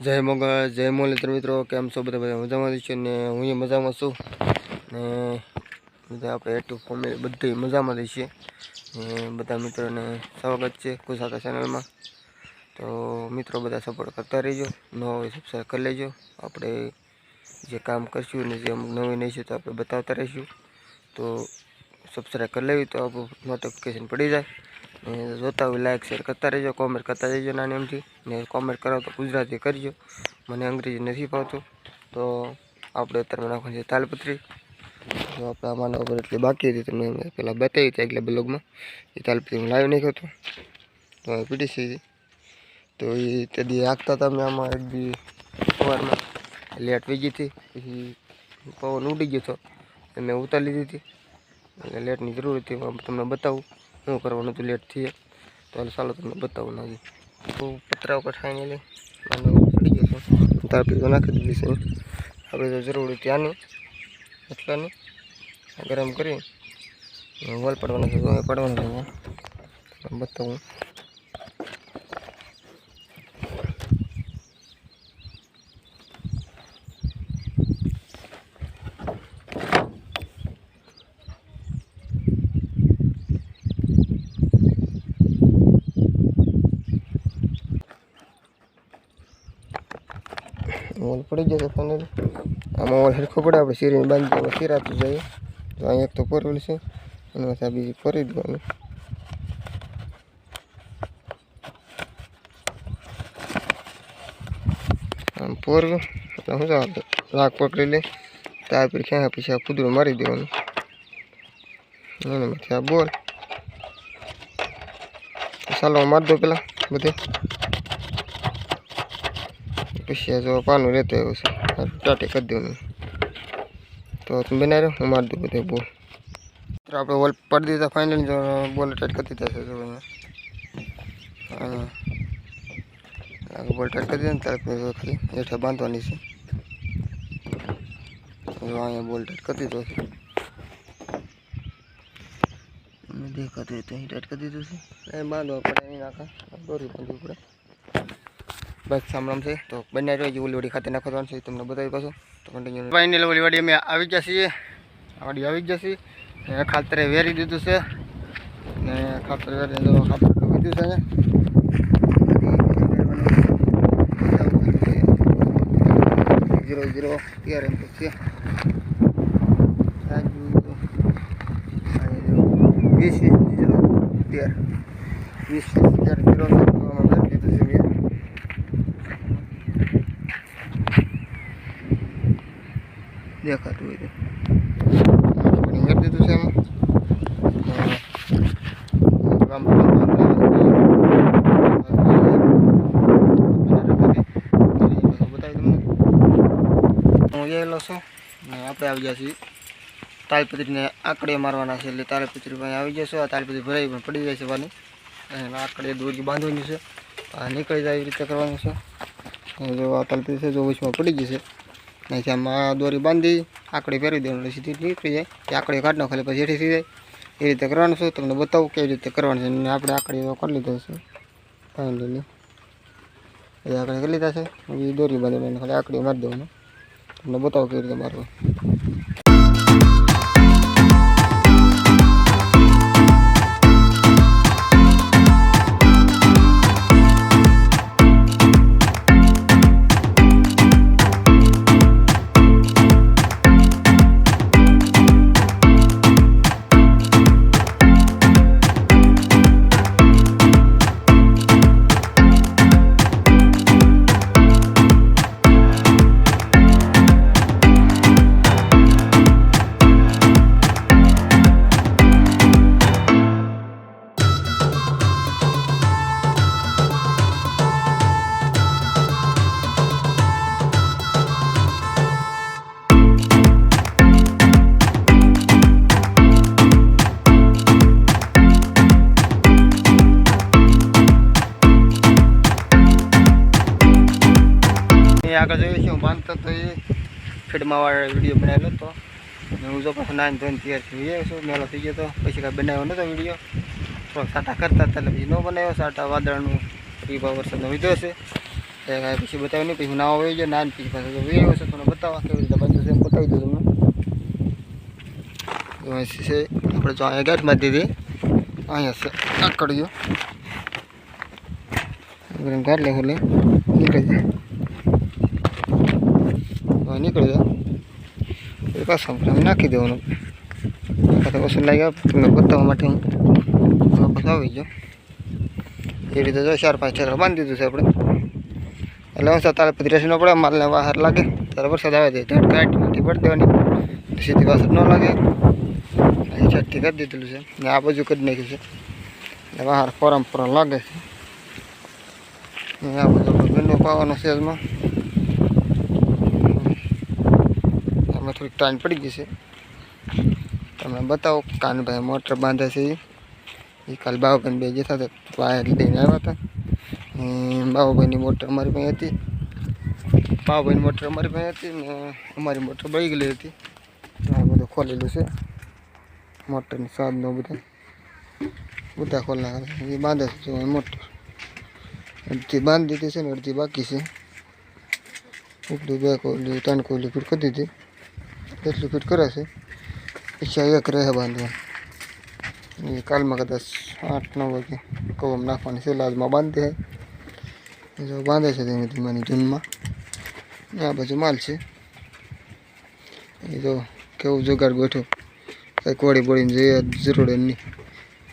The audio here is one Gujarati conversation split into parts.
જય મગજ, જય મુરલીધર મિત્રો કેમ છો બધા? બધા મજામાં છે ને હું એ મજામાં છું. ને બધા આપણે એટુ ફેમિલી બધી મજામાં છીએ ને બધા મિત્રોને સ્વાગત છે કુસાતા ચેનલમાં તો મિત્રો, બધા સપોર્ટ કરતા રહેજો. ન હોય સબસ્ક્રાઈબ કરી લેજો. આપણે જે કામ કરશું ને જે અમુક નવી નહીં છે તો આપણે બતાવતા રહીશું. તો સબસ્ક્રાઈબ કરી લેવી તો આપણું નોટિફિકેશન પડી જાય. જોતા હોય લાઈક શેર કરતા રહેજો કોમેન્ટ કરતા રહેજો નાની એમથી ને કોમેન્ટ કરો તો ગુજરાતી કરજો. મને અંગ્રેજી નથી ફાવતું. તો આપણે અત્યારે નાખવાનું છે તાલપત્રી. તો આપણે આમાંના ઉપર એટલી બાકી હતી તમને પહેલાં બતાવી હતી આગલા બ્લોગમાં. એ તાલપત્રી હું લાવી નાખ્યો હતો. તો છે તો એ તે દી હાંકતા હતા મેં આમાં એક બી સવારમાં. લેટ વીજી હતી. પછી પવન ઉડી ગયો હતો. એટલે મેં ઉતારી લીધી હતી. એટલે લેટની જરૂર હતી, હું તમને બતાવું. શું કરવાનું હતું? લેટ થઈએ તો હાલ ચાલો તમને બતાવું નાખી. તો પતરા ઉપર ફાઇનલી આનો પડી ગયો છે. તાપી નાખી દીધી છે. આપણે તો જરૂર ત્યાંની. એટલાની. ગરમ કરી વલ પડવાનું છે. પડવાના છે બતાવું. મોલ પડી જશે ફાઇનલ આમાં મોલ સરખો પડે, આપણે શીરીને બાંધી દેવા શીરાતું જાય તો અહીંયા એક તો પરવેલ છે એમાંથી આ બીજી ફરી દેવાનું. આમ પોરવું એટલે શું ચાલે લાગ પકડી લે ત્યાર પછી ક્યાં પછી આ કૂદરું મારી દેવાનું. એનામાંથી આ બોલ. ચાલો મારી દો પેલા, બધે. પછી આ જો પાનું રહેતો એવું છે ટાટે કરી દેવાનું તો તમે બનાવી રહ્યો હું મારી દઉં બધે બોલ તો આપણે બોલ પડી દીધા ફાઇનલ જો બોલ ટાઈટ કરી દીધા છે જો અહીંયા આગળ બોલ ટાઈટ કરી દીધા ને ત્યારે પછી ખાલી હેઠા બાંધવાની છે જો અહીંયા બોલ ટાઈટ કરી દીધો છે તમને દેખાતું હોય તો અહીં ટાઈટ કરી દીધું છે એ બાંધવા પડે અહીં નાખા દોરી બાંધવી પડે બસ છે. તો બંને રહ્યો ઓલી વાડી ખાતે નાખવાનું છે તમને બતાવી પાછું. તો કન્ટિન્યુ ફાઇનલ ઓલી વાડી અમે આવી ગયા છીએ. વાડી આવી ગયા છીએ. ખાતરે વેરી દીધું છે. ને ખાતર વેરી તો ખાતર ડૂબી દીધું છે ઝીરો ઝીરો તેર એમ છે. વીસ વીસ ઝીરો તેર વીસ વીસ તેર ઝીરો વેરી દીધું છે મેં દેખાતું હોય દીધું છે એમાં ગયેલો છું ને આપણે આવી ગયા છીએ તાલપત્રીને આકડીએ મારવાના છે એટલે તાલપત્રી પાસે આવી જશે આ તાલપત્રી ભરાઈ પણ પડી જાય છે. વાની અને આકડીએ દોરી બાંધવાની છે આ નીકળી જાય એ રીતે કરવાનું છે જો આ તાલપત્રી છે જો વચમાં પડી જશે અહીંથી આમાં દોરી બાંધી, આકડી પહેરી દેવાનું સીધી નીકળી જાય. કે આકડી કાઢ એટલે પછી હેઠી થઈ જાય. એ રીતે કરવાનું છે, તમને બતાવું કેવી રીતે કરવાનું છે અને આપણે આકડી કરી લીધો છે. ફાઇનલી એ આકડી કરી લીધા છે. એ દોરી બાંધીને, ખાલી આકડી મારી દેવાનું તમને બતાવું કેવી રીતે મારવું. એ આગળ જોયું છે હું બાંધતો તો એ ફીડમાં વીડિયો બનાવેલો હતો. હું જો પાછો નાઈન ધોઈને તૈયાર થઈ છું. મેળો થઈ ગયો હતો પછી કાંઈ બનાવ્યો નહોતો વીડિયો. થોડોક સાટા કરતા હતા એટલે પછી ન બનાવ્યો. સાટા વાદળનું એ ભાવ વરસાદનો વિધો છે. એ કાંઈ પછી બતાવ્યું નહીં. પછી હું વયો ગયો. નાન પછી પાછો વીડિયો છે. તમને બતાવવા કેવી રીતે બાંધ્યું છે એમ બતાવી દઉં તમને. છે. આપણે જો અહીંયા ગેટ બાંધી દીધી. અહીંયા છે. આકડ્યો ઘર લે. ખોલે નીકળી જાય. નીકળી જાય પાછો નાખી દેવાનું. પાછા વસૂલ લાગ્યા તમને બતાવવા માટે હું વાપસ આવી ગયો. એ રીતે જો ચાર પાંચ ઠેકડા બાંધી દીધું છે આપણે. એટલે હું તારે પછી ન પડે માલને બહાર લાગે. ત્યારે વરસાદ આવે છે ઝાડ કાઢી પડી દેવાની. સીધી વરસાદ ન લાગે. અહીં છઠ્ઠી કરી દીધેલું છે. ને આ બાજુ કરી નાખ્યું છે. એટલે બહાર ફોરમ ફોરમ લાગે છે. આ બધું ગંડો પાવાનો છે એમાં આમાં થોડીક ટાઈમ પડી ગઈ છે. તમે બતાવો, કાનભાઈ મોટર બાંધે છે એ એ કાલ બાબાભાઈ બે જે થતા વાયર લઈને આવ્યા હતા ને બાબાભાઈની મોટર અમારી પાસે હતી. બાબાભાઈની મોટર અમારી પાસે હતી ને અમારી મોટર બળી ગયેલી હતી. આ બધું ખોલેલું છે. મોટરની સાધનો બધા. બધા ખોલ નાખેલા એ બાંધે છે જો મોટર. અડધી બાંધી દીધી છે ને અડધી બાકી છે. ઉપલી બે કોયલી ત્રણ કોયલી ફીટ કરી દીધી. એટલી ફીટ કરે છે પછી એક રહે બાંધવા એ કાલમાં કદાચ આઠ નવ વાગે કવમ નાખવાની છે લાજમાં બાંધે છે જો બાંધે છે ધીમે ધીમે જૂનમાં આ બાજુ માલ છે એ જો કેવું જુગાડ ગોઠો કંઈ કોળી બોળીને જોઈએ જરૂર એમની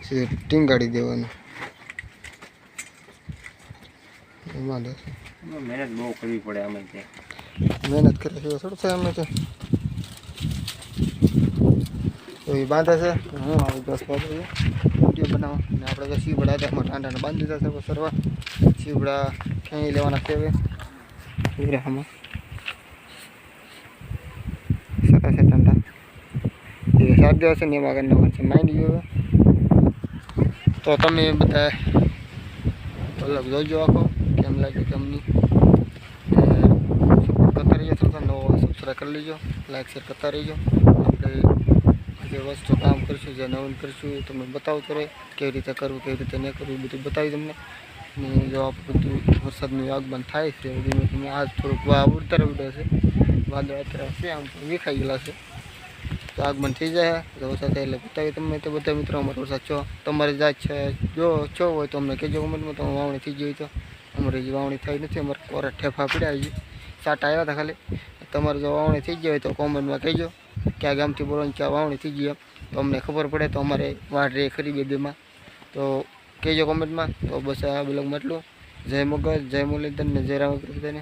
સીધું ટીંગાડી દેવાનું એ બાંધે છે મહેનત બહુ કરવી પડે અમે ત્યાં મહેનત કરે છે થોડું થાય અમે તો તો એ બાંધે છે. હું આવું દસ વાગે વીડિયો બનાવો. અને આપણે તો શીવડા હતા એમાં ટાંડાને બાંધી દીધા છે સરવા. શીવડા ક્યાંય લેવાના કહેવે હવે? સતા છે ટાંડા એ સાત દિવસ છે ને એમાં આગળ નવા છે માઇન્ડ ગયો તો તમે બધા અલગ જોજો આખો, કેમ લાગ્યું, કેમ નહીં. સપોર્ટ કરતા રહીજો થોડા નવો સબસ્ક્રાઈબ કરી લેજો લાઈક શેર કરતા રહીજો. આપણે જે વસ્તુ કામ કરીશું, જે નવીન કરીશું, એ તમને બતાવતો રહે કેવી રીતે કરવું, કેવી રીતે ન કરવું બધું બતાવી તમને. અને જો આ બધું વરસાદનું આગમન થાય છે ધીમે ધીમે આજ થોડુંક ઉડતર ઉડે છે, વાદળ અત્યારે છે, આમ વિખાઈ ગયેલા છે. તો આગમન થઈ જાય તો વરસાદ થાય એટલે બતાવી તમને. તો બધા મિત્રો અમારે વરસાદ છો, તમારે જાત છે, જો છો હોય તો અમને કહેજો કમેન્ટમાં તમે વાવણી થઈ ગઈ તો. અમારે વાવણી થઈ નથી, અમારે કોરા ઠેફા પડ્યા છે સાટા આવ્યા હતા ખાલી. તમારે જો વાવણી થઈ ગઈ હોય તો કોમેન્ટમાં કહેજો. ક્યાં ગામથી બોલો ક્યાં વાવણી થઈ ગઈ તો અમને ખબર પડે તો અમારે વાટ રે ખરી બેબીમાં તો કહેજો કોમેન્ટમાં. તો બસ આ બ્લોગમાં એટલું જય મગજ જય મુરલીધર ને જય રામ બધાને.